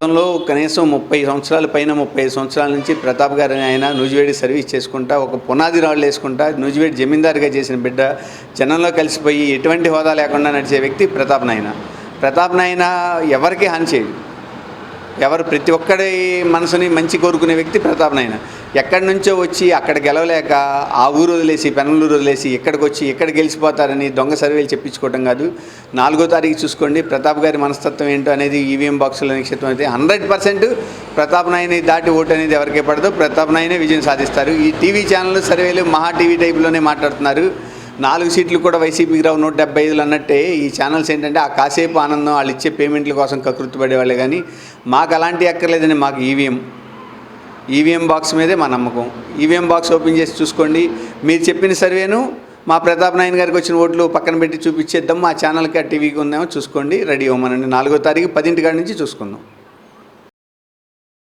గతంలో కనీసం ముప్పై సంవత్సరాల పైన ముప్పై ఐదు సంవత్సరాల నుంచి ప్రతాప్ గారు ఆయన నూజివేడి సర్వీస్ చేసుకుంటా ఒక పునాది రాళ్ళు వేసుకుంటా నూజివేడి జమీందారుగా చేసిన బిడ్డ జనంలో కలిసిపోయి ఎటువంటి హోదా లేకుండా నడిచే వ్యక్తి ప్రతాప్ నాయన. ప్రతాప్ నాయన ఎవరికి హాని చేయడు ఎవరు ప్రతి ఒక్కడి మనసుని మంచి కోరుకునే వ్యక్తి ప్రతాప్ నాయన. ఎక్కడి నుంచో వచ్చి అక్కడ గెలవలేక ఆ ఊరు వదిలేసి పెనలూరు వదిలేసి ఇక్కడికి వచ్చి ఇక్కడ గెలిచిపోతారని దొంగ సర్వేలు చెప్పించుకోవడం కాదు. నాలుగో తారీఖు చూసుకోండి. ప్రతాప్ గారి మనస్తత్వం ఏంటో అనేది ఈవీఎం బాక్సుల నిక్షిప్తం అయితే హండ్రెడ్ పర్సెంట్ ప్రతాప్ నాయని దాటి ఓటు అనేది ఎవరికే పడదో. ప్రతాప్ నాయనే విజయం సాధిస్తారు. ఈ టీవీ ఛానల్ సర్వేలు మహా టీవీ టైప్లోనే మాట్లాడుతున్నారు. నాలుగు సీట్లు కూడా వైసీపీకి రావు నూట డెబ్బై ఐదులు అన్నట్టే ఈ ఛానల్స్ ఏంటంటే ఆ కాసేపు ఆనందం వాళ్ళు ఇచ్చే పేమెంట్ల కోసం కకృతి పడేవాళ్ళే కానీ మాకు అలాంటి ఎక్కర్లేదండి మాకు ఈవీఎం. ఈవీఎం బాక్స్ మీదే మా నమ్మకం. ఈవీఎం బాక్స్ ఓపెన్ చేసి చూసుకోండి. మీరు చెప్పిన సర్వేను మా ప్రతాప్ నాయన్ గారికి వచ్చిన ఓట్లు పక్కన పెట్టి చూపించేద్దాం. మా ఛానల్కి ఆ టీవీకి ఉందేమో చూసుకోండి. రెడీ అవ్వమనండి. నాలుగో తారీఖు పదింటి కాడి నుంచి చూసుకుందాం.